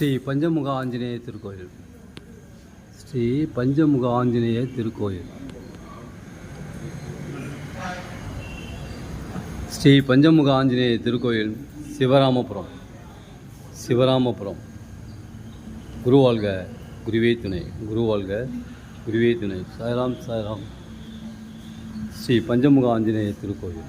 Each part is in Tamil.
ஸ்ரீ பஞ்சமுக ஆஞ்சநேய திருக்கோயில். ஸ்ரீ பஞ்சமுக ஆஞ்சநேய திருக்கோயில். ஸ்ரீ பஞ்சமுக ஆஞ்சநேய திருக்கோயில் சிவராமபுரம். சிவராமபுரம். குருவாழ்க குருவே துணை. குருவாழ்க குருவே துணை. சாய்ராம் சாய்ராம். ஸ்ரீ பஞ்சமுக ஆஞ்சநேய திருக்கோயில்.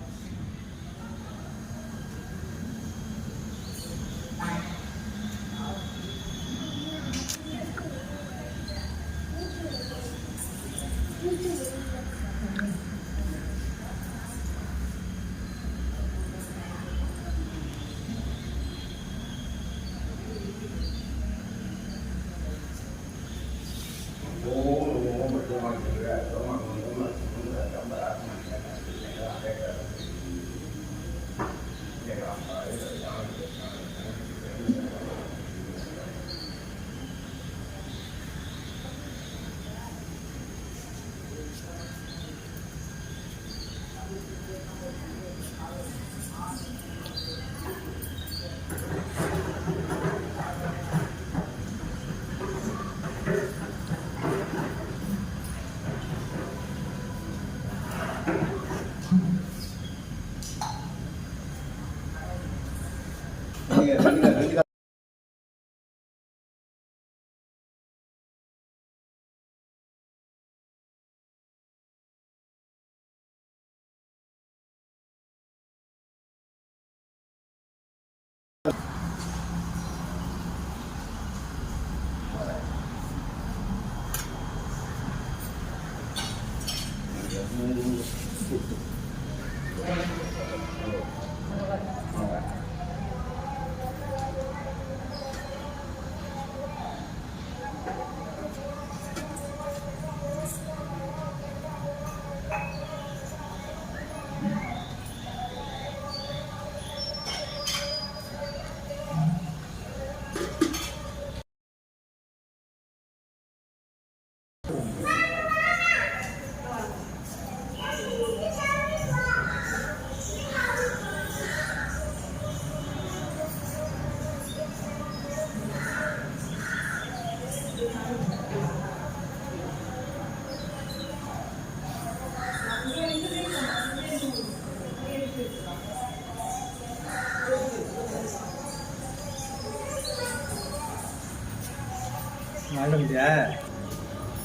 you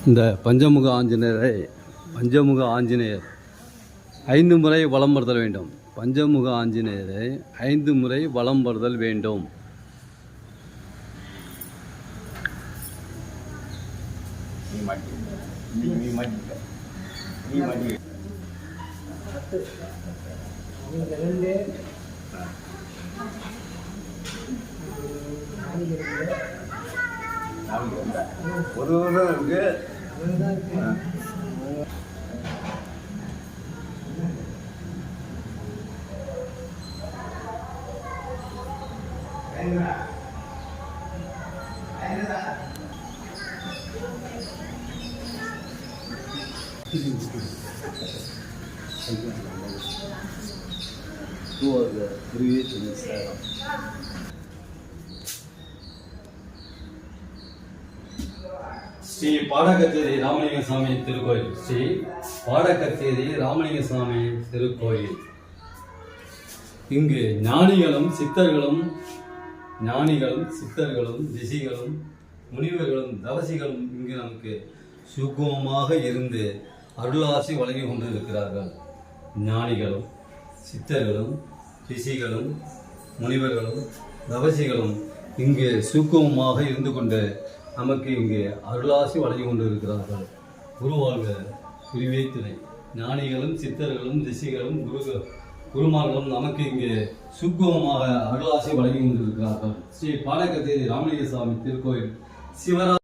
இந்த பஞ்சமுக ஆஞ்சநேயரை பஞ்சமுக ஆஞ்சநேயர் ஐந்து முறை வலம் வருதல் வேண்டும். பஞ்சமுக ஆஞ்சநேயரை ஐந்து முறை வலம் வருதல் வேண்டும். நீ மாட்டி நீ நீ மாட்டிக்க நீ ஸ்ரீ பாடகச்சேரி ராமலிங்க சாமி திருக்கோயில். ஸ்ரீ பாடகச்சேரி ராமலிங்க சாமி திருக்கோயில். இங்கு ஞானிகளும் சித்தர்களும் ஞானிகளும் சித்தர்களும் ரிஷிகளும் முனிவர்களும் தவசிகளும் இங்கு நமக்கு சுகமாக இருந்து அருளாசி வழங்கி கொண்டிருக்கிறார்கள். ஞானிகளும் சித்தர்களும் ரிஷிகளும் முனிவர்களும் தவசிகளும் இங்கு சுகமாக இருந்து கொண்டு நமக்கு இங்கு அருளாசி வழங்கி கொண்டிருக்கிறார்கள். குருவாழ்க குருவே துணை. ஞானிகளும் சித்தர்களும் ரிஷிகளும் குரு குருமார்களும் நமக்கு இங்கே சுக்குவமாக அருளாசி வழங்கி கொண்டிருக்கிறார்கள். ஸ்ரீ பாடகத்தேதி ராமலிங்க சுவாமி திருக்கோயில் சிவரா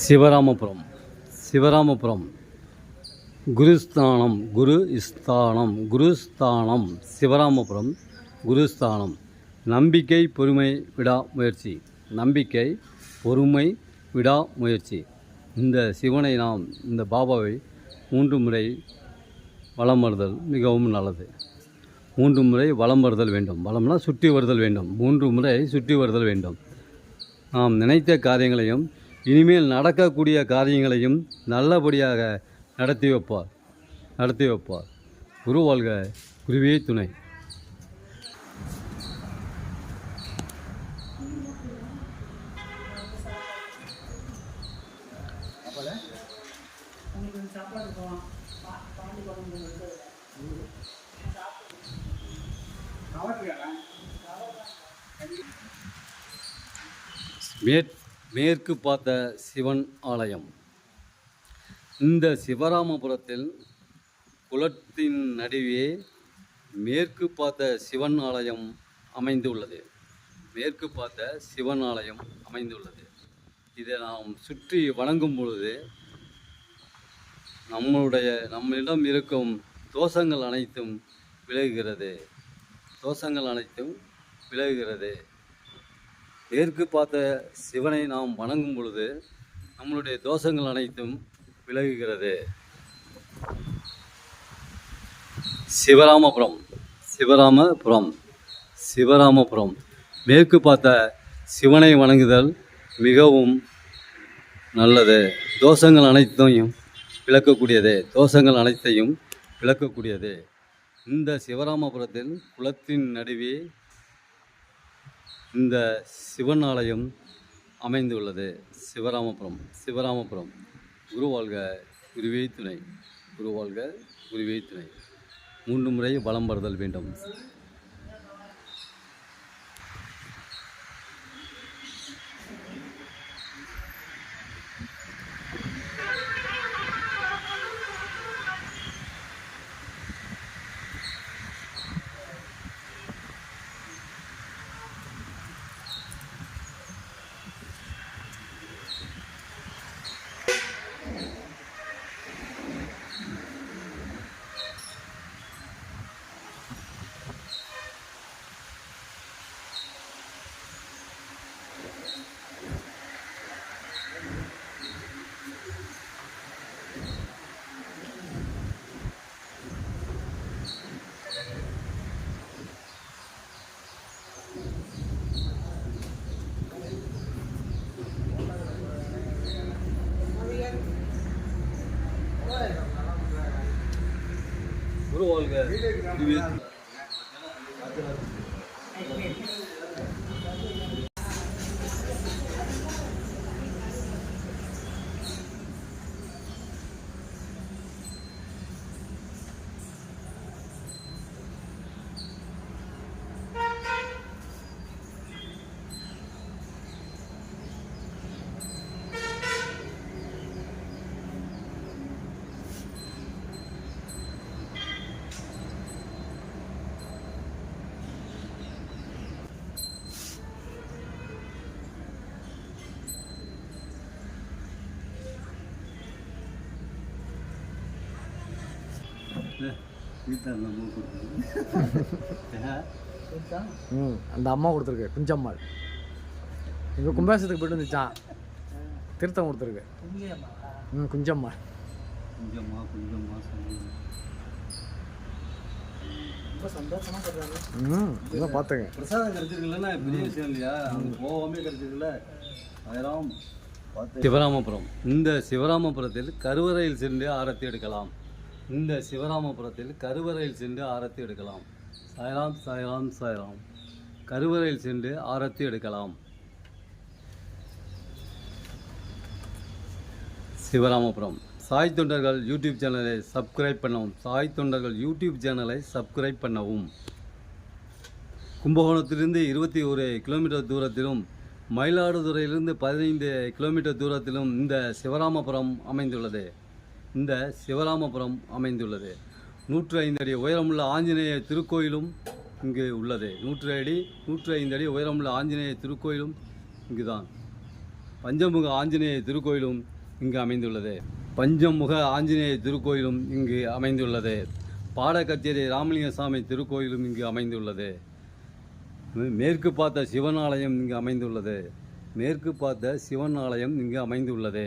சிவராமபுரம். சிவராமபுரம். குருஸ்தானம் குரு ஸ்தானம் குருஸ்தானம் சிவராமபுரம் குருஸ்தானம். நம்பிக்கை பொறுமை விடா முயற்சி. நம்பிக்கை பொறுமை விடா முயற்சி. இந்த சிவனை நாம் இந்த பாபாவை மூன்று முறை வலம் வருதல் மிகவும் நல்லது. மூன்று முறை வலம் வருதல் வேண்டும். வளம்னால் சுற்றி வருதல் வேண்டும். மூன்று முறை சுற்றி வருதல் வேண்டும். நாம் நினைத்த காரியங்களையும் இனிமேல் நடக்கக்கூடிய காரியங்களையும் நல்லபடியாக நடத்தி வைப்பார். நடத்தி வைப்பார். குரு வாழ்க குருவே துணை. மேற் மேற்கு பார்த்த சிவன் ஆலயம். இந்த சிவராமபுரத்தில் குளத்தின் நடுவே மேற்கு பார்த்த சிவன் ஆலயம் அமைந்துள்ளது. மேற்கு பார்த்த சிவன் ஆலயம் அமைந்துள்ளது. இதை நாம் சுற்றி வணங்கும் பொழுது நம்மளுடைய நம்மிடம் இருக்கும் தோஷங்கள் அனைத்தும் விலகுகிறது. தோஷங்கள் அனைத்தும் விலகுகிறது. மேற்கு பார்த்த சிவனை நாம் வணங்கும் பொழுது நம்மளுடைய தோஷங்கள் அனைத்தும் விலகுகிறது. சிவராமபுரம் சிவராமபுரம் சிவராமபுரம். மேற்கு பார்த்த சிவனை வணங்குதல் மிகவும் நல்லது. தோஷங்கள் அனைத்தையும் விளக்கக்கூடியது. தோஷங்கள் அனைத்தையும் விளக்கக்கூடியது. இந்த சிவராமபுரத்தில் குளத்தின் நடுவே இந்த சிவன் ஆலயம் அமைந்துள்ளது. சிவராமபுரம் சிவராமபுரம். குரு வாழ்க குருவே துணை குரு வாழ்க குருவே துணை மூன்று முறை வலம் வருதல் வேண்டும். குரு ம் அந்த அம்மா கொடுத்துருக்கு குஞ்சம்மாள். இங்கே கும்பாசத்துக்கு போயிட்டு வந்துச்சான் திருத்தம் கொடுத்துருக்கு. ம் குஞ்சம்மாள். கொஞ்சமா கொஞ்சமா ம் பார்த்துங்க பிரசாதம் கிடைச்சிருக்குல்லண்ணா பெரிய விஷயம் இல்லையா அவங்க போகாமே கிடைச்சிருக்குல்ல சிவராமபுரம். இந்த சிவராமபுரத்தில் கருவறையில் சென்று ஆரத்தி எடுக்கலாம். இந்த சிவராமபுரத்தில் கருவறையில் சென்று ஆரத்தி எடுக்கலாம். சாயராம் சாயராம் சாயராம். கருவறையில் சென்று ஆரத்தி எடுக்கலாம். சிவராமபுரம். சாய் தொண்டர்கள் யூடியூப் சேனலை சப்ஸ்கிரைப் பண்ணவும். சாய் தொண்டர்கள் யூடியூப் சேனலை சப்ஸ்கிரைப் பண்ணவும். கும்பகோணத்திலிருந்து இருபத்தி ஒரு கிலோமீட்டர் தூரத்திலும் மயிலாடுதுறையிலிருந்து பதினைந்து கிலோமீட்டர் தூரத்திலும் இந்த சிவராமபுரம் அமைந்துள்ளது. இந்த சிவராமபுரம் அமைந்துள்ளது. நூற்று ஐந்து அடி உயரமுள்ள ஆஞ்சநேய திருக்கோயிலும் இங்கு உள்ளது. நூற்று அடி நூற்று ஐந்து அடி உயரமுள்ள ஆஞ்சநேய திருக்கோயிலும் இங்குதான். பஞ்சமுக ஆஞ்சநேய திருக்கோயிலும் இங்கு அமைந்துள்ளது. பஞ்சமுக ஆஞ்சநேய திருக்கோயிலும் இங்கு அமைந்துள்ளது. பாடக்கச்சேரி ராமலிங்க சாமி திருக்கோயிலும் இங்கு அமைந்துள்ளது. மேற்கு பார்த்த சிவன் ஆலயம் இங்கு அமைந்துள்ளது. மேற்கு பார்த்த சிவன் ஆலயம் இங்கு அமைந்துள்ளது.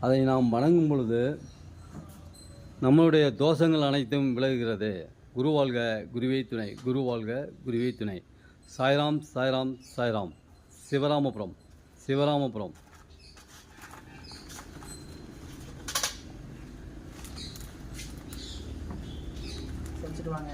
அதை நாம் வணங்கும் பொழுது நம்மளுடைய தோஷங்கள் அனைத்தும் விலகுகிறது. குரு வாழ்க குருவே துணை. குரு வாழ்க குருவே துணை. சாய்ராம் சாய்ராம் சாய்ராம். சிவராமபுரம் சிவராமபுரம். வாங்க.